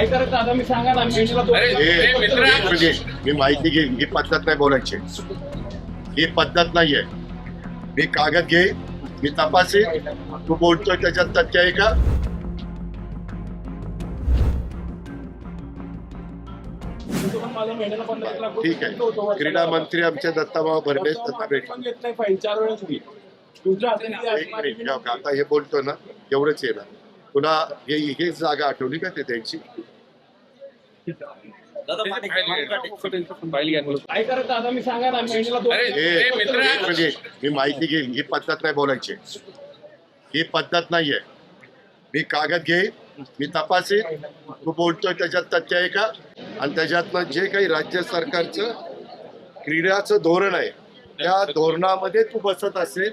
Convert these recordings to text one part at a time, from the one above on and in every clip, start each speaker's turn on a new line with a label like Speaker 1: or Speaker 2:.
Speaker 1: काय करायचं आता मी सांगा ना मेंढीला तो-
Speaker 2: अरे,
Speaker 3: हे-
Speaker 2: मित्र-
Speaker 3: एक मिनिट मी माहिती घेईन ही पद्धत नाही बोलायची. ही पद्धत नाहीये. मी कागद घे मी तपासेन. तू बोलतोय त्याच्यात तथ्य आहे का?
Speaker 1: माझ्या मेंढीला पंधरा लाख रुपये
Speaker 3: ठीक आहे.
Speaker 1: वर्षाला.
Speaker 3: क्रीडा मंत्री आमचे दत्ताभाऊ भरणे
Speaker 1: तो
Speaker 3: त्यांना भेट
Speaker 1: पण घेत नाही फाईन चार वेळेस मी तुमच्या हाती किती
Speaker 3: एक
Speaker 1: असणार?
Speaker 3: मिनिट जाऊ का आता हे बोलतोय ना एवढंच आहे ना. तुला हे हेच जागा आठवली का ते
Speaker 1: आता मी
Speaker 3: माहिती घेईन ही पद्धत नाही बोलायची ही पद्धत नाहीये मी कागद घे मी तपासेन तू बोलतोय त्याच्यात तथ्य आहे का आणि त्याच्यातनं जे काही राज्य सरकारचं क्रीडाचं धोरण आहे त्या धोरणामध्ये तू बसत असेल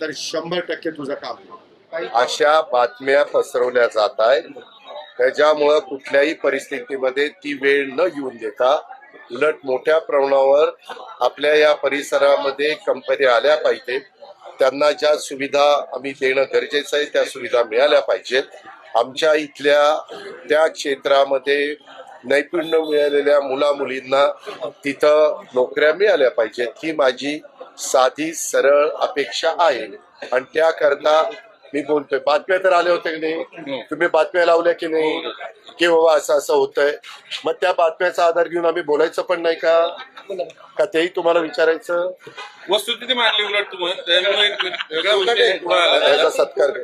Speaker 3: तर शंभर टक्के तुझं काम होईल.
Speaker 4: अशा बातम्या पसरवल्या जात आहेत. त्याच्यामुळं कुठल्याही परिस्थितीमध्ये ती वेळ न येऊन देता उलट मोठ्या प्रमाणावर आपल्या या परिसरामध्ये कंपन्या आल्या पाहिजेत. त्यांना ज्या सुविधा आम्ही देणं गरजेचं आहे त्या सुविधा मिळाल्या पाहिजेत. आमच्या इथल्या त्या क्षेत्रामध्ये नैपुण्य मिळालेल्या मुला मुलींना तिथं नोकऱ्या मिळाल्या पाहिजेत. ही माझी साधी सरळ अपेक्षा आहे. आणि त्याकरता मी बोलतोय. बातम्या तर आल्या होत्या की नाही? तुम्ही बातम्या लावल्या की नाही? की बाबा असं असं होतंय. मग त्या बातम्याचा आधार घेऊन आम्ही बोलायचं पण नाही का? का तेही तुम्हाला विचारायचं?
Speaker 2: वस्तुस्थिती मांडली उलट तुम्हाला त्यामुळे एक वेगळा विषय पुढे आला.
Speaker 4: त्याचा सत्कार कर.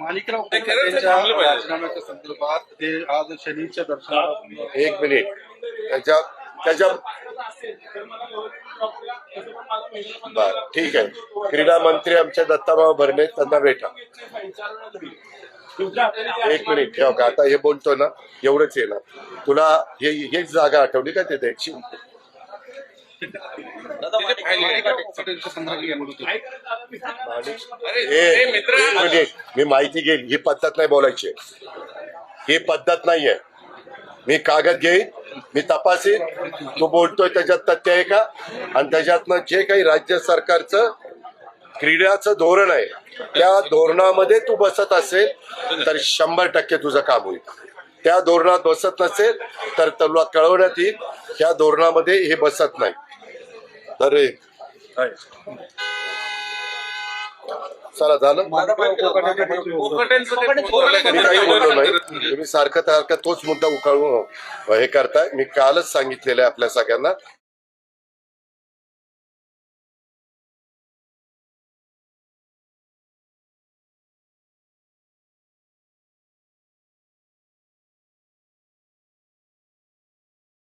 Speaker 5: माणिकराव
Speaker 2: ते खरंच
Speaker 5: त्यांच्या
Speaker 2: थांबलं पाहिजे.
Speaker 5: राजीनाम्याच्या संदर्भात ते आज शनीच्या दर्शनाला
Speaker 4: एक मिनिट. त्याच्या त्याच्या बर ठीक आहे. क्रीडा मंत्री आमच्या दत्ताभाऊ भरणे त्यांना भेटा. एक मिनिट ठेव का? आता हे बोलतोय ना एवढंच ना. तुला हे हेच जागा आठवली का ते द्यायची
Speaker 2: तिथे? फाईल घ्या.
Speaker 5: त्यांच्या संदर्भात घ्या म्हणून
Speaker 1: काय करायचं आता मी सांगा ना मेंढीला
Speaker 2: अरे मित्र.
Speaker 4: एक मिनिट मी माहिती घेईन ही पद्धत नाही बोलायची. ही पद्धत नाहीये. मी कागद घेईन मी तपासीन तू बोलतोय त्याच्यात तथ्य आहे का? आणि त्याच्यातनं जे काही राज्य सरकारचं क्रीडाचं धोरण आहे त्या धोरणामध्ये तू बसत असेल तर शंभर टक्के तुझं काम होईल. त्या धोरणात बसत नसेल तर तुला कळवण्यात येईल त्या धोरणामध्ये हे बसत नाही. तर चला झालं मी
Speaker 2: ते?
Speaker 4: काही बोललो नाही तुम्ही सारखं सारखं तोच मुद्दा उकाळून हे करताय मी कालच सांगितलेलं आहे आपल्या सगळ्यांना